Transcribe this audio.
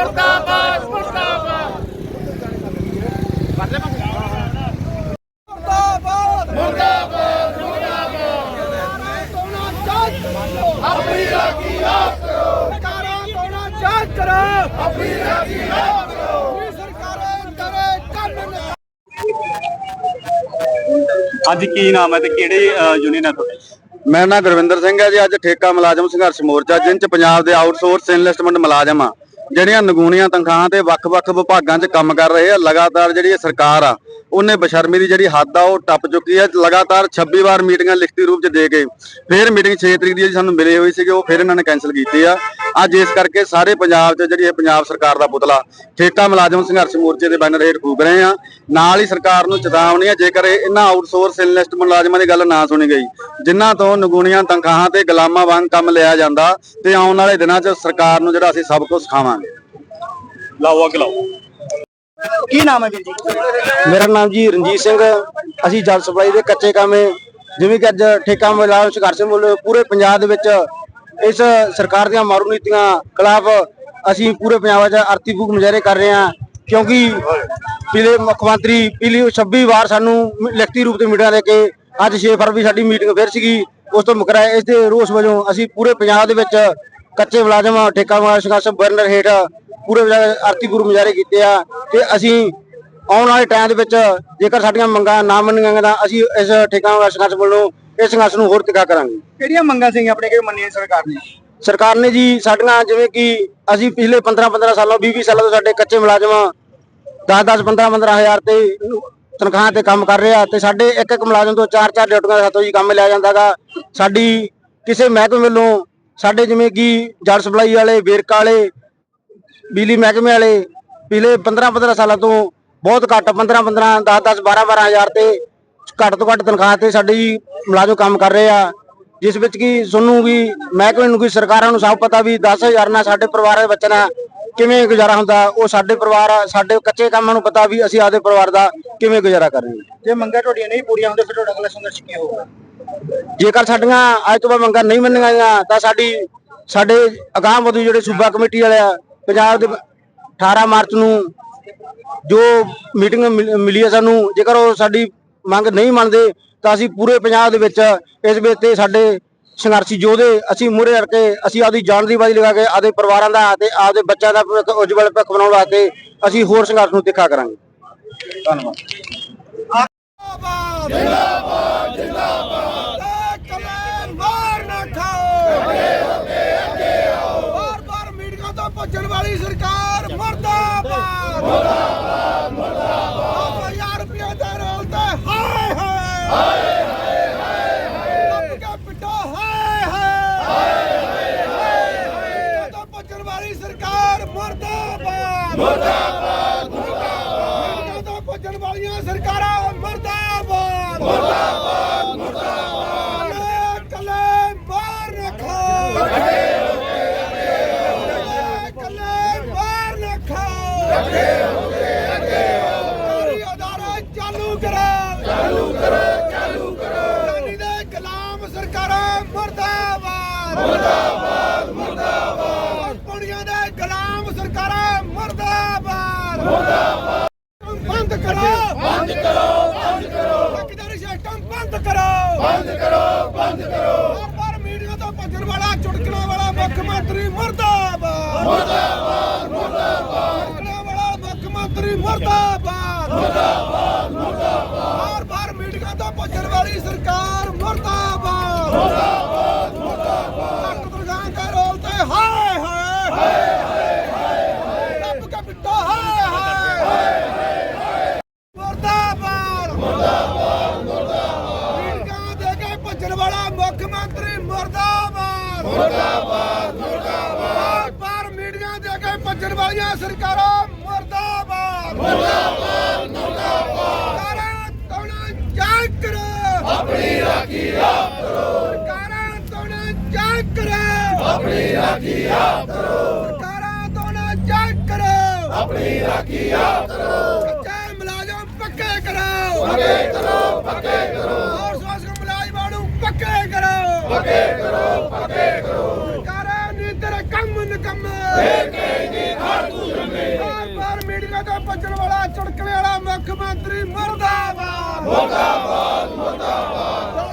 ਮਰਦਾਬਾਦ ਮਰਦਾਬਾਦ। ਮਰਦਾਬਾਦ ਮਰਦਾਬਾਦ। ਮਰਦਾਬਾਦ ਕੋਣਾ ਜਾਂਚ ਕਰੋ ਆਪਣੀ ਰਾਖੀ ਆਪ ਕਰੋ। ਸਰਕਾਰਾਂ ਕੋਣਾ ਜਾਂਚ ਕਰੋ। ਆਪਣੀ ਰਾਖੀ ਆਪ ਕਰੋ। ਇਹ ਸਰਕਾਰਾਂ ਕਰੇ ਕੰਮ ਨਾ। ਅੱਜ ਕੀ ਨਾਮ ਹੈ ਤੇ ਕਿਹੜੇ ਯੂਨੀਅਨ ਹੈ ਤੁਹਾਡੇ? ਮੇਰਾ ਨਾਮ ਗੁਰਵਿੰਦਰ ਸਿੰਘ ਹੈ ਜੀ। ਅੱਜ ਠੇਕਾ ਮੁਲਾਜ਼ਮ ਸੰਘਰਸ਼ ਮੋਰਚਾ ਜਿਨ ਚ ਪੰਜਾਬ ਦੇ ਆਊਟਸੋਰਸ ਇਨਵੈਸਟਮੈਂਟ ਮੁਲਾਜ਼ਮ ਆ। ਜਿਹੜੀਆਂ ਨਗੂਣੀਆਂ ਤਨਖਾਹਾਂ ਤੇ ਵੱਖ-ਵੱਖ ਵਿਭਾਗਾਂ 'ਚ ਕੰਮ ਕਰ ਰਹੇ ਆ, ਲਗਾਤਾਰ ਜਿਹੜੀ ਇਹ ਸਰਕਾਰ ਆ, ਉਹਨੇ ਬਸ਼ਰਮੀ ਦੀ ਜਿਹੜੀ ਹੱਦ ਆ, ਉਹ ਟੱਪ ਚੁੱਕੀ ਹੈ ਲਗਾਤਾਰ 26 ਵਾਰ ਮੀਟਿੰਗਾਂ ਲਿਖਤੀ ਰੂਪ 'ਚ ਦੇ ਕੇ ਫਿਰ ਮੀਟਿੰਗ 6 ਤਰੀਕ ਦੀ ਜਿਹੜੀ ਸਾਨੂੰ ਮਿਲੇ ਹੋਈ ਸੀਗੀ, ਉਹ ਫਿਰ ਇਹਨਾਂ ਨੇ ਕੈਨਸਲ ਕੀਤੀ ਆ। ਅੱਜ ਇਸ ਕਰਕੇ ਸਾਰੇ ਪੰਜਾਬ 'ਚ ਜਿਹੜੀ ਇਹ ਪੰਜਾਬ ਸਰਕਾਰ ਦਾ ਪੁਤਲਾ ਠੇਕਾ ਮੁਲਾਜ਼ਮ ਸੰਘਰਸ਼ ਮੋਰਚੇ ਦੇ ਬੈਨਰ ਹੇਠ ਫੂਕ ਰਹੇ ਆ। ਨਾਲ ਹੀ ਸਰਕਾਰ ਨੂੰ ਚੇਤਾਵਨੀ ਆ, ਜੇਕਰ ਇਹਨਾਂ ਆਊਟਸੋਰਸ ਇਨਵੈਸਟ ਮੁਲਾਜ਼ਮਾਂ ਦੀ ਗੱਲ ਨਾ ਸੁਣੀ ਗਈ, ਜਿਨ੍ਹਾਂ ਤੋਂ ਨਗੂਣੀਆਂ ਤਨਖਾਹਾਂ ਤੇ ਗੁਲਾਮਾਂ ਵਾਂਗ ਕੰਮ ਲਿਆ ਜਾਂਦਾ, ਤੇ ਆਉਣ ਵਾਲੇ ਦਿਨਾਂ 'ਚ ਸਰਕਾਰ ਨੂੰ ਜਿਹੜਾ ਅਸੀਂ ਸਭ ਕੁਝ ਸਿਖਾਵਾਂਗੇ। ਲਾਓ ਅੱਗ ਲਾਓ। ਕੀ ਨਾਮ ਹੈ ਵੀਰ ਜੀ? ਮੇਰਾ ਨਾਮ ਜੀ ਰਣਜੀਤ ਸਿੰਘ ਅਸੀਂ ਜਲ ਸਪਲਾਈ ਦੇ ਕੱਚੇ ਕਾਮੇ ਜਿਵੇਂ ਕਿ ਅੱਜ ਠੇਕਾ ਮੁਲਾਜ਼ਮ ਸੰਘਰਸ਼ ਮੁੱਲ ਪੂਰੇ ਪੰਜਾਬ ਦੇ ਵਿੱਚ ਇਸ ਸਰਕਾਰ ਦੀਆਂ ਮਾਰੂ ਨੀਤੀਆਂ ਖਿਲਾਫ ਅਸੀਂ ਪੂਰੇ ਪੰਜਾਬ 'ਚ ਆਰਤੀ ਭੂਖ ਮੁਜ਼ਾਹਰੇ ਕਰ ਰਹੇ ਹਾਂ। ਕਿਉਂਕਿ ਪਿਛਲੇ ਮੁੱਖ ਮੰਤਰੀ ਪਿਛਲੀ 26 ਵਾਰ ਸਾਨੂੰ ਲਿਖਤੀ ਰੂਪ ਤੇ ਮੀਟਿੰਗਾਂ ਦੇ ਕੇ ਅੱਜ 6 ਫਰਵਰੀ ਸਾਡੀ ਮੀਟਿੰਗ ਫਿਰ ਸੀਗੀ। ਉਸ ਤੋਂ ਮੁਕਰਾ ਇਸ ਦੇ ਰੋਸ ਵਜੋਂ ਅਸੀਂ ਪੂਰੇ ਪੰਜਾਬ ਦੇ ਵਿੱਚ ਕੱਚੇ ਮੁਲਾਜ਼ਮ ਠੇਕਾ ਮੁਲਾਜ਼ਮ ਸੰਘਰਸ਼ ਬਰਨਰ ਹੇਠ ਪੂਰੇ ਆਰਤੀ ਗੁਰੂ ਮੁਜ਼ਾਹਰੇ ਕੀਤੇ ਆ ਤੇ ਅਸੀਂ ਆਉਣ ਵਾਲੇ ਟਾਈਮ ਦੇ ਵਿੱਚ ਜੇਕਰ ਸਾਡੀਆਂ ਮੰਗਾਂ ਨਾ ਮੰਨੀਆਂ ਗਈਆਂ ਤਾਂ ਅਸੀਂ ਇਸ ਠੇਕਾ ਮੁਲਾਜ਼ਮ ਸੰਘਰਸ਼ ਵੱਲੋਂ ਇਸ ਸੰਘਰਸ਼ ਨੂੰ ਹੋਰ ਤਿੱਖਾ ਕਰਾਂਗੇ। ਕਿਹੜੀਆਂ ਮੰਗਾਂ ਸੀ ਆਪਣੇ ਕਿ ਮੰਨੀਆਂ ਸਰਕਾਰ ਨੇ? ਸਰਕਾਰ ਨੇ ਜੀ ਸਾਡੀਆਂ ਜਿਵੇਂ ਕਿ ਅਸੀਂ ਪਿਛਲੇ 15 15 ਸਾਲਾਂ 20 20 ਸਾਲਾਂ ਤੋਂ ਸਾਡੇ ਕੱਚੇ ਮੁਲਾਜ਼ਮ 10 10 15 15 ਹਜ਼ਾਰ ਤੇ ਤਨਖਾਹ ਤੇ ਕੰਮ ਕਰ ਰਿਹਾ ਤੇ ਸਾਡੇ ਇੱਕ ਇੱਕ ਮੁਲਾਜ਼ਮ ਤੋਂ ਚਾਰ ਚਾਰ ਡਿਊਟੀਆਂ ਦੇ ਹੱਥੋਂ ਜੀ ਕੰਮ ਲਿਆ ਜਾਂਦਾਗਾ ਸਾਡੀ ਕਿਸੇ ਮਹਿਕਮੇ ਵੱਲੋਂ ਸਾਡੇ ਜਿਵੇਂ ਕਿ ਜਲ ਸਪਲਾਈ ਵਾਲੇ, ਵੇਰਕਾ ਵਾਲੇ, ਬਿਜਲੀ ਮਹਿਕਮੇ ਵਾਲੇ, ਪਿਛਲੇ 15 15 ਸਾਲਾਂ ਤੋਂ ਬਹੁਤ ਘੱਟ 15 15 10 10 12 12 ਹਜ਼ਾਰ ਤੇ ਘੱਟ ਤੋਂ ਘੱਟ ਤਨਖਾਹ ਤੇ ਸਾਡੇ ਮੁਲਾਜ਼ਮ ਕੰਮ ਕਰ ਰਹੇ ਆ। ਜਿਸ ਵਿੱਚ ਕਿ ਤੁਹਾਨੂੰ ਵੀ ਮਹਿਕਮੇ ਨੂੰ ਵੀ ਸਰਕਾਰਾਂ ਨੂੰ ਸਭ ਪਤਾ ਵੀ 10000 ਨਾਲ ਸਾਡੇ ਪਰਿਵਾਰ ਦੇ ਬੱਚੇ ਨਾਲ ਕਿਵੇਂ ਗੁਜ਼ਾਰਾ ਹੁੰਦਾ? ਉਹ ਸਾਡੇ ਪਰਿਵਾਰ ਸਾਡੇ ਕੱਚੇ ਕੰਮਾਂ ਨੂੰ ਪਤਾ ਵੀ ਅਸੀਂ ਆਪਦੇ ਪਰਿਵਾਰ ਦਾ ਕਿਵੇਂ ਗੁਜ਼ਾਰਾ ਕਰ ਰਹੇ ਹਾਂ। ਜੇ ਮੰਗਾਂ ਤੁਹਾਡੀਆਂ ਨਹੀਂ ਪੂਰੀਆਂ ਹੁੰਦੀਆਂ ਫਿਰ ਤੁਹਾਡਾ ਅਗਲਾ ਸੰਘਰਸ਼ ਕੀ ਹੋਊਗਾ? ਜੇਕਰ ਸਾਡੀਆਂ ਅੱਜ ਤੋਂ ਬਾਅਦ ਮੰਗਾਂ ਨਹੀਂ ਮੰਨੀਆਂ ਗਈਆਂ ਤਾਂ ਸਾਡੀ ਸਾਡੇ ਅਗਾਂਹ ਵਧੂ ਜਿਹੜੇ ਸੂਬਾ ਕਮੇਟੀ ਵਾਲੇ ਆ ਪੰਜਾਬ ਦੇ 18 ਮਾਰਚ ਨੂੰ ਜੋ ਮੀਟਿੰਗ ਮਿਲ- ਮਿਲੀ ਹੈ ਸਾਨੂੰ ਜੇਕਰ ਉਹ ਸਾਡੀ ਮੰਗ ਨਹੀਂ ਮੰਨਦੇ ਤਾਂ ਅਸੀਂ ਪੂਰੇ ਪੰਜਾਬ ਦੇ ਵਿੱਚ ਇਸ ਵਿੱਚ ਤੇ ਸਾਡੇ ਸੰਘਰਸ਼ੀ ਯੋਧੇ ਅਸੀਂ ਮੂਹਰੇ ਕਰਕੇ ਅਸੀਂ ਆਪਦੀ ਜਾਨ ਦੀ ਬਾਜੀ ਲਗਾ ਕੇ ਆਪਦੇ ਪਰਿਵਾਰਾਂ ਦਾ ਤੇ ਆਪਦੇ ਬੱਚਿਆਂ ਦਾ ਭਵਿੱਖ ਉਜਵਲ ਭਵਿੱਖ ਬਣਾਉਣ ਵਾਸਤੇ ਅਸੀਂ ਹੋਰ ਸੰਘਰਸ਼ ਨੂੰ ਤਿੱਖਾ ਕਰਾਂਗੇ। ਜਿੰਦਾਬਾਦ ਜਿੰਦਾਬਾਦ ਜਿੰਦਾਬਾਦ। ਕਮੈਨ ਮਾਰ ਨਾ ਖਾਓ। ਅੱਗੇ ਅੱਗੇ ਅੱਗੇ ਆਓ। ਬਾਰ ਬਾਰ ਮੀਟਿੰਗਾਂ ਤੋਂ ਭੱਜਣ ਵਾਲੀ ਸਰਕਾਰ ਮਰਦਾਬਾਦ। ਮਰਦਾਬਾਦ। ਸਰਕਾਰ ਮਰਦਾਬਾਦ। ਮਰਦਾਬਾਦ ਮਰਦਾਬਾਦ। ਤੋਂ ਭੱਜਣ ਵਾਲੀਆਂ ਸਰਕਾਰਾਂ ਮਰਦਾਬਾਦ। ਮਰਦਾਬਾਦ ਮਰਦਾਬਾਦ। ਕੱਲੇ ਮਾਰ ਰੱਖੋ ਅੱਗੇ ਕੱਲੇ ਮਾਰ ਰੱਖੋ ਅਦਾਰਾ ਚਾਲੂ ਕਰੋ। ਚਾਲੂ ਕਰੋ ਚਾਲੂ ਕਰੋ। ਜਾਨੀ ਦੇ ਗੁਲਾਮ ਸਰਕਾਰਾਂ ਮਰਦਾਬਾਦ ਮਰਦਾਬਾਦ। ਮਰਦਾਬਾਦ ਪੁਣੀਆਂ ਦੇ ਗੁਲਾਮ ਸਰਕਾਰਾਂ ਮਰਦਾਬਾਦ ਮਰਦਾਬਾਦ ਬੰਦ ਕਰੋ। ਬੰਦ ਕਰੋ ਬੰਦ ਕਰੋ। ਠੇਕੇਦਾਰੀ ਸਿਸਟਮ ਬੰਦ ਕਰੋ। ਬੰਦ ਕਰੋ ਬੰਦ ਕਰੋ। ਪਰ ਮੀਡੀਆ ਤੋਂ ਭੱਜਣ ਵਾਲਾ ਚੁਟਕਣਾ ਵਾਲਾ ਮੁੱਖ ਮੰਤਰੀ ਮਰਦਾਬਾਦ। ਮਰਦਾਬਾਦ ਮਰਦਾਬਾਦ। ਚੁਟਕਣਾ ਵਾਲਾ ਮੁੱਖ ਮੰਤਰੀ ਮਰਦਾਬਾਦ। ਮਰਦਾਬਾਦ ਮਰਦਾਬਾਦ। ਬਾਰ ਮੀਡੀਆ ਤੋਂ ਭੱਜਣ ਵਾਲੀ ਸਰਕਾਰ ਮਰਦਾਬਾਦ। ਮਰਦਾਬਾਦ ਦੁਰਗਾਂ ਦੇ ਰੋਲ ਤੇ ਹਾਏ ਹਾਏ ਹਾਏ ਹਾਏ ਰੱਬ ਕਾ ਬਿੱਟਾ ਹਾਏ ਹਾਏ ਮੁਰਦਾਬਾਦ ਮੁਰਦਾਬਾਦ ਮੁਰਦਾਬਾਦ ਮੀਟਿੰਗਾਂ ਦੇ ਕੇ ਭੱਜਣ ਵਾਲਾ ਮੁੱਖ ਮੰਤਰੀ ਮੁਰਦਾਬਾਦ ਮੁਰਦਾਬਾਦ ਮੁਰਦਾਬਾਦ ਪਰ ਮੀਟਿੰਗਾਂ ਦੇ ਕੇ ਭੱਜਣ ਵਾਲੀਆਂ ਸਰਕਾਰਾਂ ਮੁਰਦਾਬਾਦ। ਮੁਰਦਾਬਾਦ ਮੁਰਦਾਬਾਦ। ਸਰਕਾਰਾਂ ਤੋਂ ਜਾਂਚ ਕਰੋ। ਆਪਣੀ ਰਾਖੀ ਆਪ ਕਰੋ। ਸਰਕਾਰਾਂ ਤੋਂ ਜਾਂਚ ਕਰੋ। ਆਪਣੀ ਰਾਖੀ ਆਪ ਕਰੋ। ਸਰਕਾਰਾਂ ਤੋਂ ਜਾਂਚ ਕਰੋ। ਆਪਣੀ ਰਾਖੀ ਆਪ ਕਰੋ। ਕੱਚੇ ਮੁਲਾਜ਼ਮ ਪੱਕੇ ਕਰੋ। ਪੱਕੇ ਕਰੋ ਪੱਕੇ ਕਰੋ ਨਸ਼ੇ ਤੋਂ ਵਾਲਾ ਚੁਟਕਲੇ ਵਾਲਾ ਮੁੱਖ ਮੰਤਰੀ ਮਰਦਾਬਾਦ। ਮਰਦਾਬਾਦ ਮਰਦਾਬਾਦ।